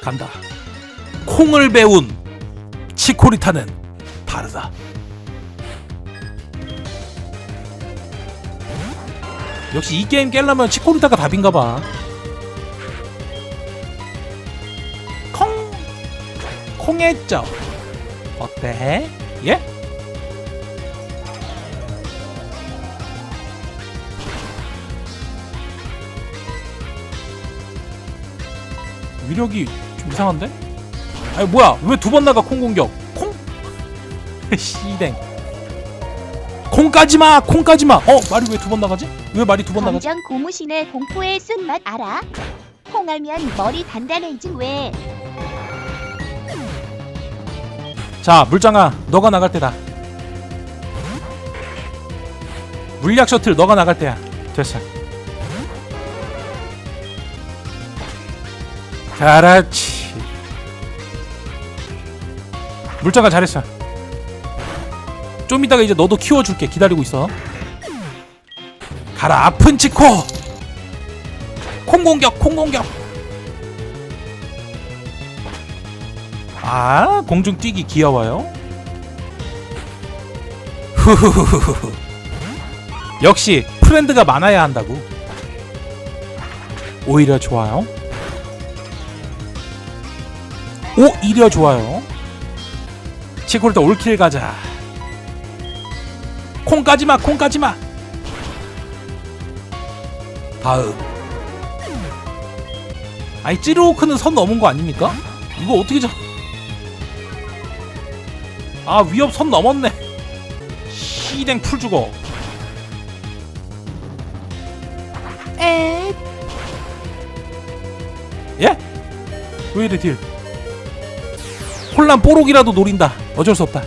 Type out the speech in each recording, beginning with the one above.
간다. 콩을 배운 치코리타는 다르다. 역시 이 게임 깰려면 치코리타가 답인가 봐. 콩 콩했죠. 어때? 예? 위력이 좀 이상한데? 아니 뭐야 왜 두 번 나가 콩 공격 콩? 씨댕 콩까지마 콩까지마 어 말이 왜 두 번 나가지? 왜 말이 두 번 나가지? 검정 고무신의 공포의 쓴맛 알아? 콩알면 머리 단단해지 왜? 자 물장아 너가 나갈 때다 물약 셔틀 너가 나갈 때야 됐어 그렇지 물장아 잘했어. 좀 이따가 이제 너도 키워줄게. 기다리고 있어. 가라 아픈 치코! 콩 공격 콩 공격! 아 공중 뛰기 귀여워요. 후후후후후 역시 프렌드가 많아야 한다고. 오히려 좋아요. 오히려 좋아요 치콜도 올킬 가자. 콩 까지마 콩 까지마. 다음. 아니 찌르오크는 선 넘은 거 아닙니까? 이거 어떻게 잡 아 위협 선 넘었네. 시댕 풀 죽어 에? 예? 왜 이래 딜? 혼란 뽀록이라도 노린다 어쩔 수 없다.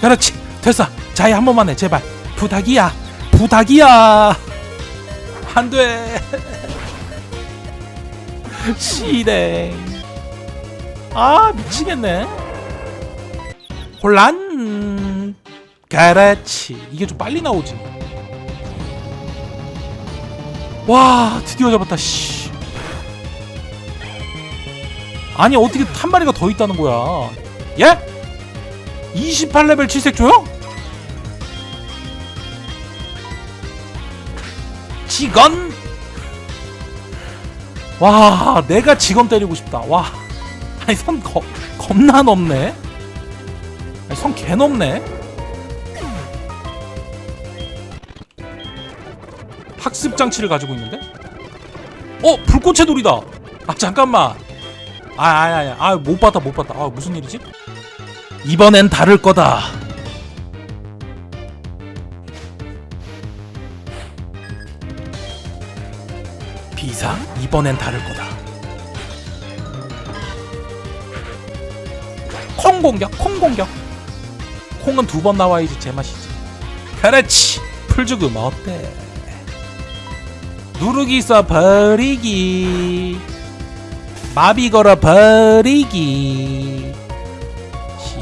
그렇지. 됐어. 자해 한 번만 해. 제발. 부탁이야. 부탁이야. 안돼. 시댕. 아 미치겠네. 혼란? 그렇지. 이게 좀 빨리 나오지. 와 드디어 잡았다. 씨 아니 어떻게 한 마리가 더 있다는 거야? 예? 28레벨 칠색조요? 직원? 와 내가 직원 때리고 싶다. 와 아니 선 거, 겁나 넘네. 아니 선 개 넘네. 학습 장치를 가지고 있는데? 어 불꽃의 돌이다. 아 잠깐만 아 아니 아니. 아못 봤다 못 봤다. 아 무슨 일이지? 이번엔 다를 거다. 비상 이번엔 다를 거다. 콩 공격 콩 공격. 콩은 두 번 나와야지 제맛이지. 그렇지. 풀 죽음 어때? 누르기 써 버리기 마비 걸어 버리기. 씨.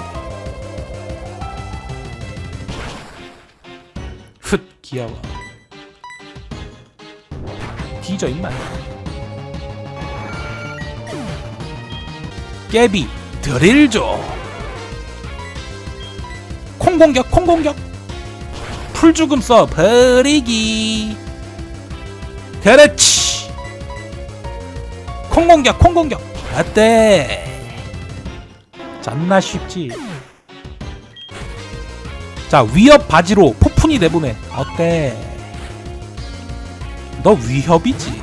훗 귀여워. 뒤져 임마. 깨비 드릴 줘콩 공격 콩 공격. 풀 죽음 써 버리기. 그렇지 콩 공격 콩 공격. 어때? 짠나 쉽지? 자 위협 바지로 폭풍이 내보내. 어때? 너 위협이지?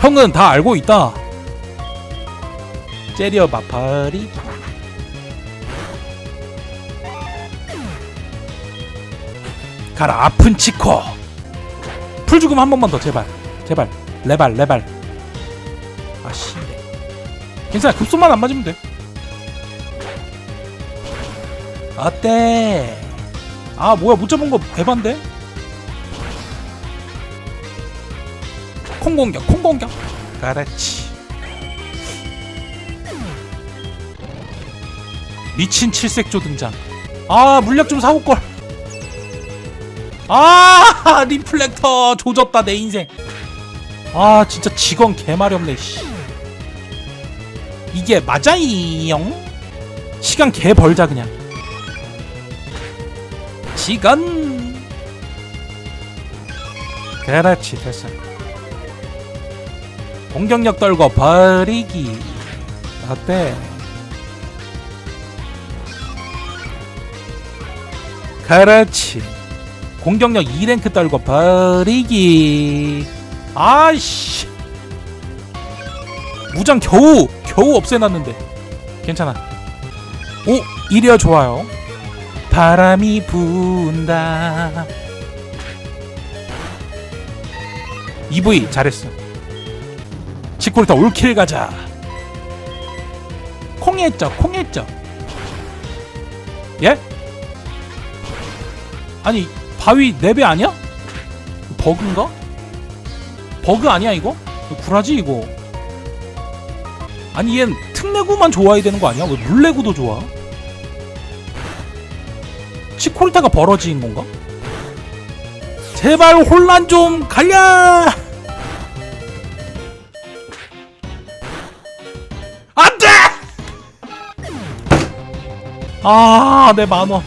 형은 다 알고 있다. 째려 마파리? 가라 아픈 치코 풀 죽음 한 번만 더 제발. 제발. 레발 레발 아씨. 괜찮아 급소만 안 맞으면 돼. 어때? 아 뭐야 못 잡은 거 에반데? 콩 공격 콩 공격. 그렇지. 미친 칠색조 등장. 아 물약 좀 사올걸. 아 리플렉터 조졌다 내 인생. 아 진짜 직원 개마렵네 씨. 이게 맞아이용? 시간 개 벌자 그냥. 시간. 그렇지 됐어. 공격력 떨고 버리기. 어때? 그렇지. 공격력 2랭크 떨고 버리기. 아이씨. 무장 겨우 겨우 없애놨는데 괜찮아 오 이래야 좋아요 바람이 분다 EV 잘했어 치코리타 올킬 가자 콩했죠 콩했죠 예? 아니 바위 4배 아니야? 버그인가? 버그 아니야? 이거 구라지 이거 아니 얜 특내구만 좋아해야 되는 거 아니야? 왜 물내구도 좋아? 치콜타가 벌어진 건가? 제발 혼란 좀 갈려! 안 돼! 아, 내 만원.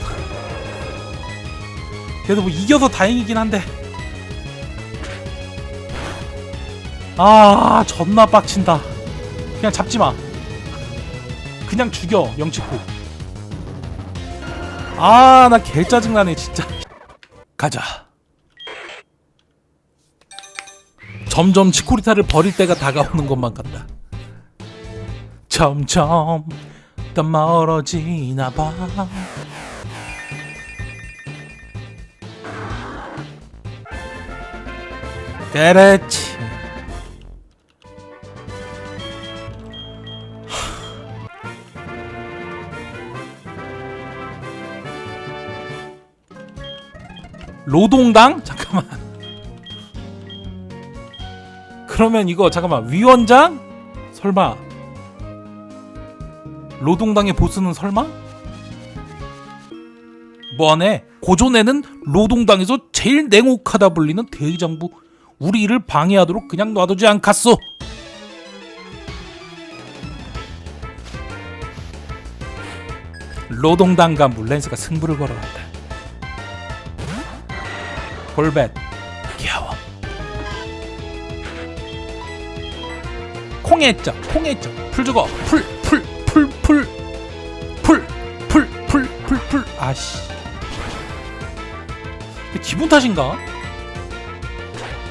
그래도 뭐 이겨서 다행이긴 한데. 아, 존나 빡친다. 그냥 잡지 마. 그냥 죽여, 영치코. 아, 나 개 짜증 나네, 진짜. 가자. 점점 치코리타를 버릴 때가 다가오는 것만 같다. 점점 더 멀어지나 봐. 그렇지. 노동당? 잠깐만. 그러면 이거 잠깐만 위원장? 설마 노동당의 보스는 설마? 뭐하네? 고전에는 노동당에서 제일 냉혹하다 불리는 대의장부 우리 일을 방해하도록 그냥 놔두지 않겠소. 노동당과 물렌스가 승부를 걸어간다. 볼벳 귀여워. 콩했죠 콩했죠 풀 죽어 풀 풀 풀 풀 풀 풀 풀 풀 풀 아씨 이게 기분 탓인가?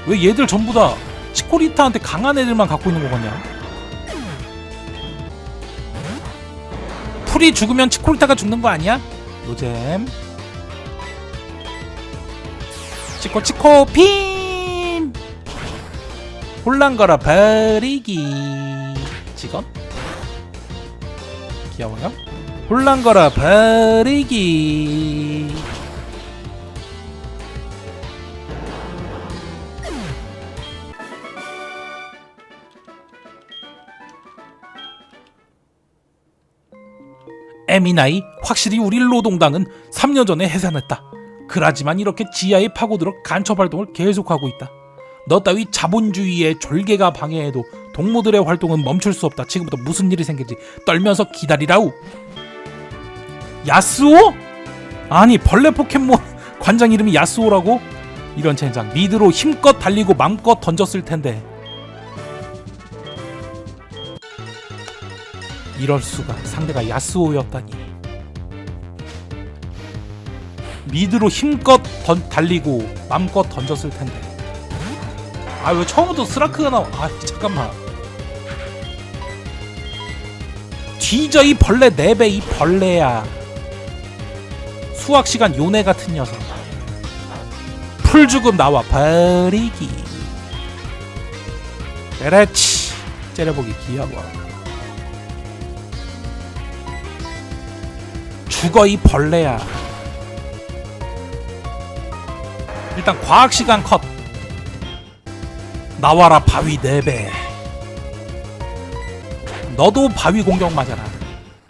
왜 얘들 전부 다 치코리타한테 강한 애들만 갖고 있는 거 같냐? 풀이 죽으면 치코리타가 죽는 거 아니야? 노잼 치코 치코 핀! 혼란 걸어 버리기. 직원 귀여워요? 혼란 걸어 버리기. 에미나이 확실히 우리 노동당은 3년 전에 해산했다. 그라지만 이렇게 지하에 파고들어 간첩 활동을 계속하고 있다. 너 따위 자본주의의 졸개가 방해해도 동무들의 활동은 멈출 수 없다. 지금부터 무슨 일이 생길지 떨면서 기다리라우. 야스오? 아니 벌레 포켓몬 관장 이름이 야스오라고? 이런 젠장 미드로 힘껏 달리고 맘껏 던졌을 텐데 이럴 수가 상대가 야스오였다니 미드로 힘껏 던, 달리고 맘껏 던졌을 텐데. 아 왜 처음부터 스라크가 나와. 아 잠깐만. 뒤져 이 벌레 네배 이 벌레야. 수학 시간 요네 같은 녀석. 풀 죽음 나와 버리기. 그렇지. 째려보기 귀여워. 죽어 이 벌레야 일단 과학 시간 컷. 나와라 바위 4배. 너도 바위 공격 맞아라.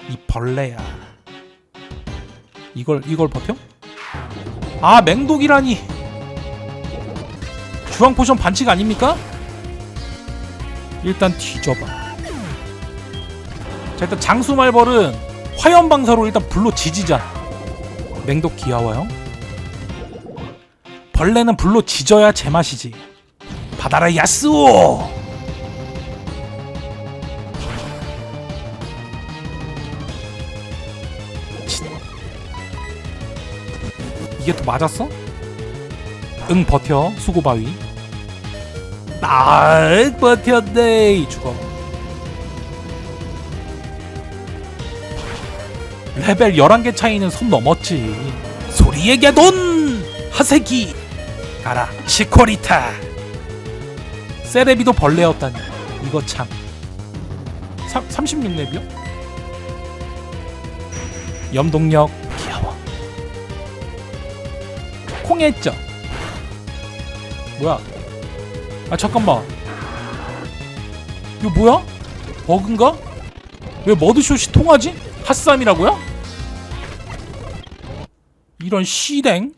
이 벌레야. 이걸 이걸 버텨? 아 맹독이라니. 주황 포션 반칙 아닙니까? 일단 뒤져봐. 자 일단 장수 말벌은 화염 방사로 일단 불로 지지자. 맹독 귀여워요 벌레는 불로 지져야 제맛이지. 받아라 야스오! 치. 이게 또 맞았어? 응 버텨 수고바위. 딱 버텼네 죽어. 레벨 11개 차이는 손 넘었지. 소리의 개돈 하세기 가라 시코리타 세레비도 벌레였다니 이거 참 36렙이요? 염동력 귀여워 콩했죠 뭐야 아 잠깐만 이거 뭐야? 버그인가? 왜 머드숏이 통하지? 핫쌈이라고요? 이런 시댕